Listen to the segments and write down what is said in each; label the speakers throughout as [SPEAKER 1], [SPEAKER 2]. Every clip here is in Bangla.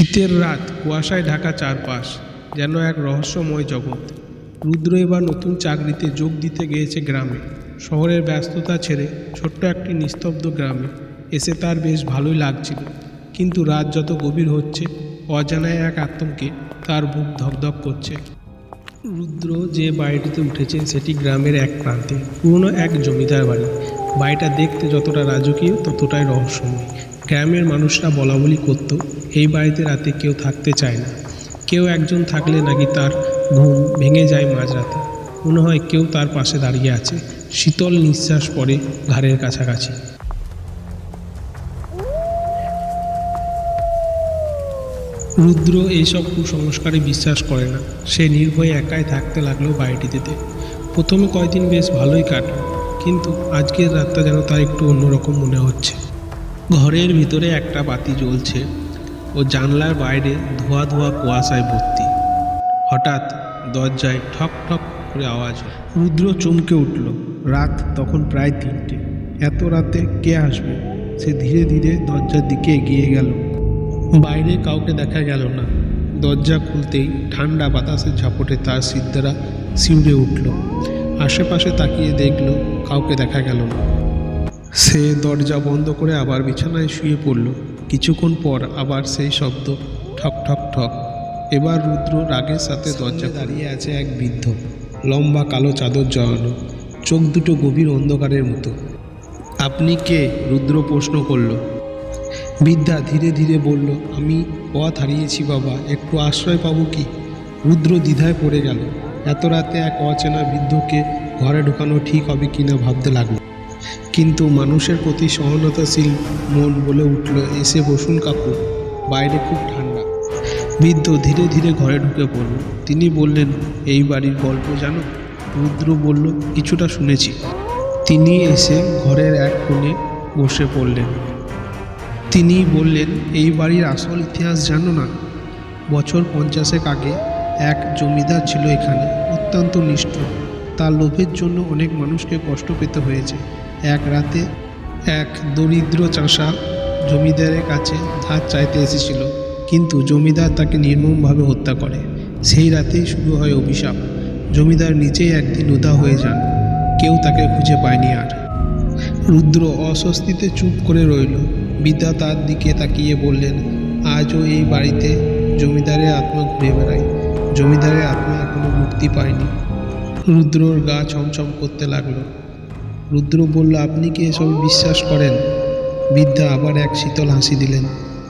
[SPEAKER 1] শীতের রাত, কুয়াশায় ঢাকা চারপাশ, যেন এক রহস্যময় জগৎ। রুদ্র এবার নতুন চাকরিতে যোগ দিতে গিয়েছে গ্রামে। শহরের ব্যস্ততা ছেড়ে ছোট্ট একটি নিস্তব্ধ গ্রামে এসে তার বেশ ভালোই লাগছিল। কিন্তু রাত যত গভীর হচ্ছে, অজানায় এক আতঙ্কে তার বুক ধকধক করছে। রুদ্র যে বাড়িটিতে উঠেছে, সেটি গ্রামের এক প্রান্তে, পুরনো এক জমিদার বাড়ি। বাড়িটা দেখতে যতটা রাজকীয়, ততটাই রহস্যময়। গ্রামের মানুষরা বলা বলি করতো এই বাড়িতে রাতে কেউ থাকতে চায় না। কেউ একজন থাকলে নাকি তার ঘুম ভেঙে যায় মাঝরাতে। মনে হয় কেউ তার পাশে দাঁড়িয়ে আছে। শীতল নিঃশ্বাস পড়ে ঘাড়ের কাছাকাছি। রুদ্র এইসব কুসংস্কারে বিশ্বাস করে না। সে নির্ভয়ে একাই থাকতে লাগল বাড়িটিতে। প্রথমে কয়েকদিন বেশ ভালোই কাটলো, কিন্তু আজকের রাতটা যেন তার একটু অন্যরকম মনে হচ্ছে। ঘরের ভিতরে একটা বাতি জ্বলছে। ও জানলার বাইরে ধোয়া ধোয়া কুয়াশায় ভর্তি। হঠাৎ দরজায় ঠক ঠক করে আওয়াজ। রুদ্র চমকে উঠল। রাত তখন প্রায় তিনটে। এত রাতে কে আসবে? সে ধীরে ধীরে দরজার দিকে এগিয়ে গেল। বাইরে কাউকে দেখা গেল না। দরজা খুলতেই ঠান্ডা বাতাসের ঝাপটে তার সিদ্ধারা শিউরে উঠল। আশেপাশে তাকিয়ে দেখল কাউকে দেখা গেল না। সে দরজা বন্ধ করে আবার বিছানায় শুয়ে পড়ল। কিছুক্ষণ পর আবার সেই শব্দ ঠক ঠক ঠক। এবার রুদ্র রাগের সাথে দরজা দাঁড়িয়ে আছে এক বৃদ্ধ। লম্বা কালো চাদর জড়ানো। চোখ দুটো গভীর অন্ধকারের মতো। আপনি কে? রুদ্র প্রশ্ন করল। বিদ্যা ধীরে ধীরে বলল আমি পথ হারিয়েছি বাবা একটু আশ্রয় পাবো কি? রুদ্র দ্বিধায় পড়ে গেল। এত রাতে এক অচেনা বৃদ্ধকে ঘরে ঢুকানো ঠিক হবে কিনা ভাবতে লাগল। কিন্তু মানুষের প্রতি সহনতাশীল মন বলে উঠল এসে বসুন কাকু, বাইরে খুব ঠান্ডা। বৃদ্ধ ধীরে ধীরে ঘরে ঢুকে পড়ল। তিনি বললেন, এই বাড়ির গল্প জানো? রুদ্র বলল, কিছুটা শুনেছি। তিনি এসে ঘরের এক কোণে বসে পড়লেন। তিনি বললেন, এই বাড়ির আসল ইতিহাস জানো না? বছর পঞ্চাশেক আগে এক জমিদার ছিল এখানে, অত্যন্ত নিষ্ঠুর। তার লোভের জন্য অনেক মানুষকে কষ্ট পেতে হয়েছে। এক রাতে এক দরিদ্র চাষা জমিদারের কাছে ধার চাইতে এসেছিল। কিন্তু জমিদার তাকে নির্মমভাবে হত্যা করে। সেই রাতেই শুরু হয় অভিশাপ। জমিদার নিজেই একদিন উদা হয়ে যান। কেউ তাকে খুঁজে পায়নি আর। রুদ্র অস্বস্তিতে চুপ করে রইল। বিদ্যা তার দিকে তাকিয়ে বললেন, আজও এই বাড়িতে জমিদারের আত্মা ঘুরে বেড়ায়। জমিদারের আত্মা এখনও মুক্তি পায়নি। রুদ্রর গা ছমছম করতে লাগল। রুদ্র বলল, আপনি কি এসব বিশ্বাস করেন? বৃদ্ধা আবার এক শীতল হাসি দিলেন।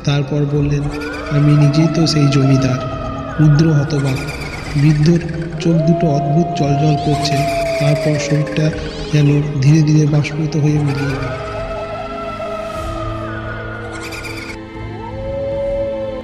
[SPEAKER 1] তারপর বললেন, আমি নিজেই তো সেই জমিদার। রুদ্র হতবাক। বৃদ্ধর চোখ দুটো অদ্ভুত জলজল করছে। তারপর শরীরটা যেন ধীরে ধীরে বাষ্পিত হয়ে মিলিয়ে গেল।